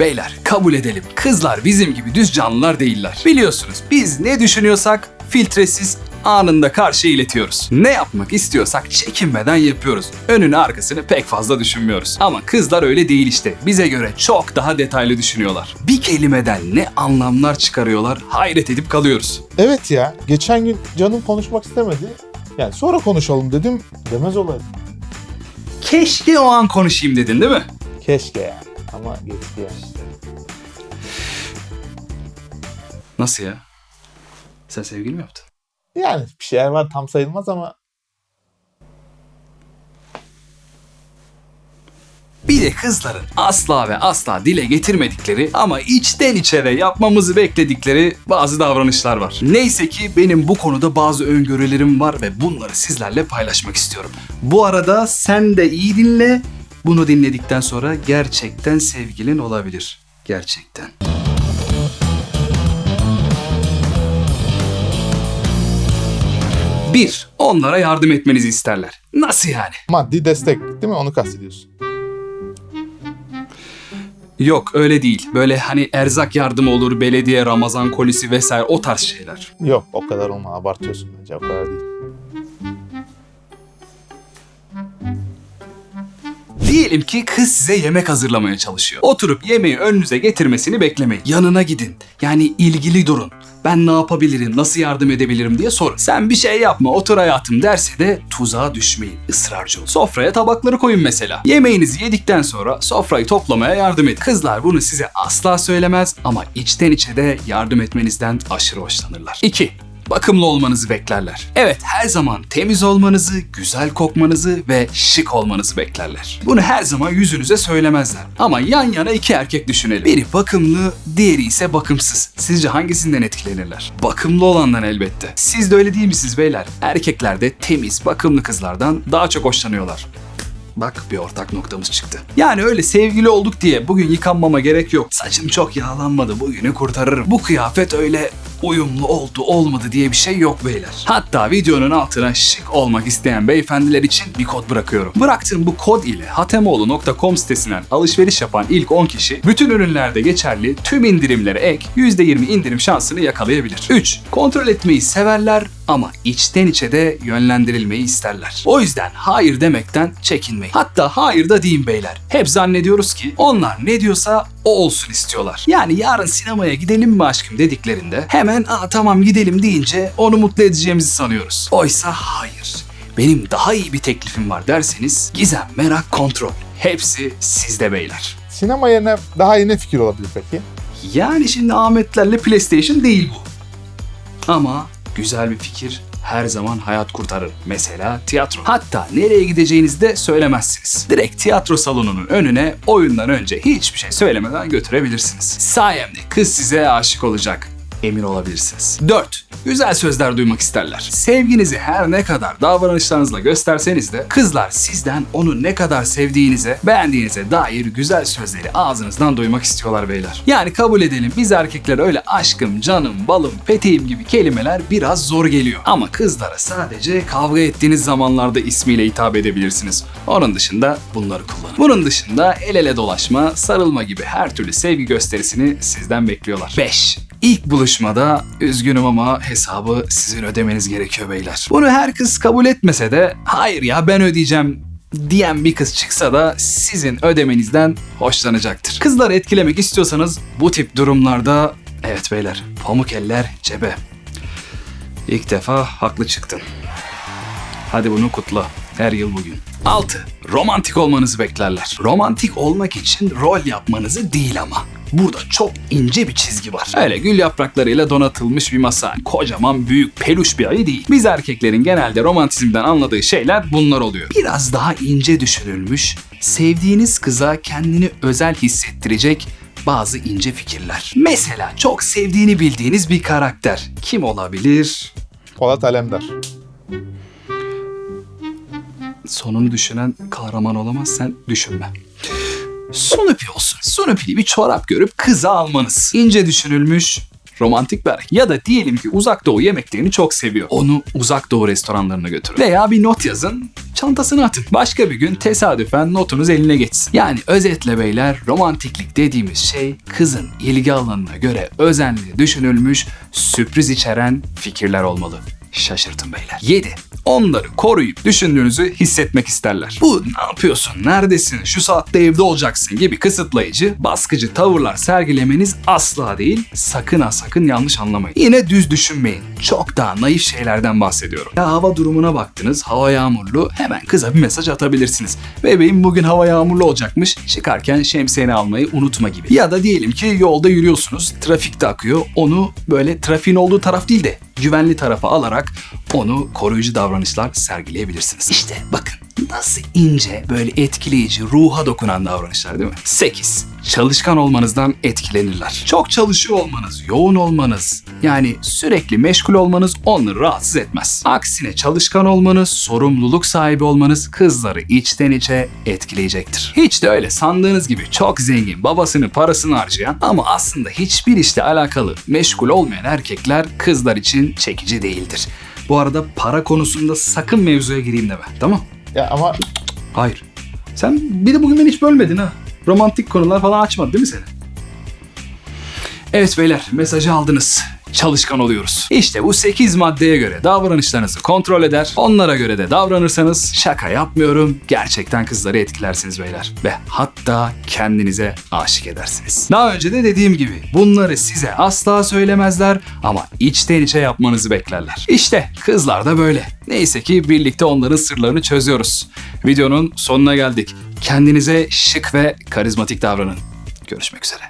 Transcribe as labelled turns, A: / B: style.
A: Beyler kabul edelim. Kızlar bizim gibi düz canlılar değiller. Biliyorsunuz biz ne düşünüyorsak filtresiz anında karşı iletiyoruz. Ne yapmak istiyorsak çekinmeden yapıyoruz. Önünü arkasını pek fazla düşünmüyoruz. Ama kızlar öyle değil işte. Bize göre çok daha detaylı düşünüyorlar. Bir kelimeden ne anlamlar çıkarıyorlar hayret edip kalıyoruz.
B: Evet ya. Geçen gün canım konuşmak istemedi. Yani sonra konuşalım dedim. Demez olaydı.
A: Keşke o an konuşayım dedin değil mi?
B: Keşke ya. Ama geçti.
A: Nasıl ya? Sen sevgili mi yaptın?
B: Yani bir şeyler var tam sayılmaz ama
A: Bir de kızların asla ve asla dile getirmedikleri ama içten içe de yapmamızı bekledikleri bazı davranışlar var. Neyse ki benim bu konuda bazı öngörülerim var ve bunları sizlerle paylaşmak istiyorum. Bu arada sen de iyi dinle. Bunu dinledikten sonra gerçekten sevgilin olabilir. Gerçekten. Bir, onlara yardım etmenizi isterler. Nasıl yani?
B: maddi destek değil mi? Onu kastediyorsun.
A: Yok öyle değil. Böyle hani erzak yardımı olur, belediye, Ramazan kolisi vesaire o tarz şeyler.
B: Yok o kadar olma abartıyorsun bence o kadar değil.
A: Diyelim ki kız size yemek hazırlamaya çalışıyor. Oturup yemeği önünüze getirmesini beklemeyin. Yanına gidin. Yani ilgili durun. Ben ne yapabilirim, nasıl yardım edebilirim diye sorun. Sen bir şey yapma, otur hayatım derse de tuzağa düşmeyin, ısrarcı olun. Sofraya tabakları koyun mesela. Yemeğinizi yedikten sonra sofrayı toplamaya yardım edin. Kızlar bunu size asla söylemez ama içten içe de yardım etmenizden aşırı hoşlanırlar. 2. Bakımlı olmanızı beklerler. Evet her zaman temiz olmanızı, güzel kokmanızı ve şık olmanızı beklerler. Bunu her zaman yüzünüze söylemezler. Ama yan yana iki erkek düşünelim. Biri bakımlı, diğeri ise bakımsız. Sizce hangisinden etkilenirler? Bakımlı olandan elbette. Siz de öyle değil misiniz beyler? Erkekler de temiz, bakımlı kızlardan daha çok hoşlanıyorlar. Bak bir ortak noktamız çıktı. Yani öyle sevgili olduk diye bugün yıkanmama gerek yok. Saçım çok yağlanmadı bugünü kurtarırım. Bu kıyafet öyle uyumlu oldu olmadı diye bir şey yok beyler. Hatta videonun altına şık olmak isteyen beyefendiler için bir kod bırakıyorum. Bıraktığım bu kod ile hatemoğlu.com sitesinden alışveriş yapan ilk 10 kişi bütün ürünlerde geçerli tüm indirimlere ek %20 indirim şansını yakalayabilir. 3. Kontrol etmeyi severler ama içten içe de yönlendirilmeyi isterler. O yüzden hayır demekten çekinmeyin. Hatta hayır da deyin beyler. Hep zannediyoruz ki onlar ne diyorsa o olsun istiyorlar. Yani yarın sinemaya gidelim mi aşkım dediklerinde hemen aa tamam gidelim deyince onu mutlu edeceğimizi sanıyoruz. Oysa hayır. Benim daha iyi bir teklifim var derseniz gizem, merak, kontrol. Hepsi sizde beyler.
B: Sinema yerine daha iyi ne fikir olabilir peki?
A: Yani şimdi Ahmetlerle PlayStation değil bu. Ama güzel bir fikir her zaman hayat kurtarır. Mesela tiyatro. Hatta nereye gideceğinizi de söylemezsiniz. Direkt tiyatro salonunun önüne oyundan önce hiçbir şey söylemeden götürebilirsiniz. Sayemde kız size aşık olacak. Emin olabilirsiniz. 4. Güzel sözler duymak isterler. Sevginizi her ne kadar davranışlarınızla gösterseniz de kızlar sizden onu ne kadar sevdiğinize, beğendiğinize dair güzel sözleri ağzınızdan duymak istiyorlar beyler. Yani kabul edelim biz erkekler öyle aşkım, canım, balım, peteğim gibi kelimeler biraz zor geliyor. Ama kızlara sadece kavga ettiğiniz zamanlarda ismiyle hitap edebilirsiniz. Onun dışında bunları kullanın. Bunun dışında el ele dolaşma, sarılma gibi her türlü sevgi gösterisini sizden bekliyorlar. 5. İlk buluşmada üzgünüm ama hesabı sizin ödemeniz gerekiyor beyler. Bunu her kız kabul etmese de hayır ya ben ödeyeceğim diyen bir kız çıksa da sizin ödemenizden hoşlanacaktır. Kızları etkilemek istiyorsanız bu tip durumlarda evet beyler pamuk eller cebe. İlk defa haklı çıktın. Hadi bunu kutla. Her yıl bugün. 6. Romantik olmanızı beklerler. Romantik olmak için rol yapmanızı değil ama. Burada çok ince bir çizgi var. Öyle gül yapraklarıyla donatılmış bir masa. Kocaman büyük peluş bir ayı değil. Biz erkeklerin genelde romantizmden anladığı şeyler bunlar oluyor. Biraz daha ince düşünülmüş, sevdiğiniz kıza kendini özel hissettirecek bazı ince fikirler. Mesela çok sevdiğini bildiğiniz bir karakter. Kim olabilir?
B: Polat Alemdar.
A: sonunu düşünen kahraman olamaz sen düşünme. Sunupi olsun. Sunupi'li bir çorap görüp kıza almanız. İnce düşünülmüş, Romantik bir hareket. Ya da diyelim ki uzak doğu yemeklerini çok seviyor. Onu uzak doğu restoranlarına götürün. Veya bir not yazın çantasına atın. Başka bir gün tesadüfen notunuz eline geçsin. Yani özetle beyler romantiklik dediğimiz şey kızın ilgi alanına göre özenli düşünülmüş sürpriz içeren fikirler olmalı. Şaşırtın beyler. 7. Onları koruyup düşündüğünüzü hissetmek isterler. Bu ne yapıyorsun, neredesin, şu saatte evde olacaksın gibi kısıtlayıcı, baskıcı tavırlar sergilemeniz asla değil. Sakın ha sakın yanlış anlamayın. Yine düz düşünmeyin. Çok daha naif şeylerden bahsediyorum. Ya hava durumuna baktınız, hava yağmurlu, hemen kıza bir mesaj atabilirsiniz. Bebeğim bugün hava yağmurlu olacakmış, çıkarken şemsiyeni almayı unutma gibi. Ya da diyelim ki yolda yürüyorsunuz, trafik de akıyor, onu böyle trafiğin olduğu taraf değil de güvenli tarafa alarak onu koruyucu davranışlar sergileyebilirsiniz. İşte bakın nasıl ince, böyle etkileyici, ruha dokunan davranışlar değil mi? 8. Çalışkan olmanızdan etkilenirler. Çok çalışıyor olmanız, yoğun olmanız, yani sürekli meşgul olmanız onları rahatsız etmez. Aksine çalışkan olmanız, sorumluluk sahibi olmanız kızları içten içe etkileyecektir. Hiç de öyle sandığınız gibi çok zengin, babasının parasını harcayan ama aslında hiçbir işle alakalı meşgul olmayan erkekler kızlar için çekici değildir. Bu arada para konusunda sakın mevzuya gireyim deme. Tamam?
B: Ya ama
A: Hayır. Sen bir de bugün beni hiç bölmedin ha. Romantik konular falan açmadı değil mi seni? Evet beyler mesajı aldınız. Çalışkan oluyoruz. İşte bu 8 maddeye göre davranışlarınızı kontrol eder. Onlara göre de davranırsanız şaka yapmıyorum. Gerçekten kızları etkilersiniz beyler. Ve hatta kendinize aşık edersiniz. Daha önce de dediğim gibi bunları size asla söylemezler ama içten içe yapmanızı beklerler. İşte kızlar da böyle. Neyse ki birlikte onların sırlarını çözüyoruz. Videonun sonuna geldik. Kendinize şık ve karizmatik davranın. Görüşmek üzere.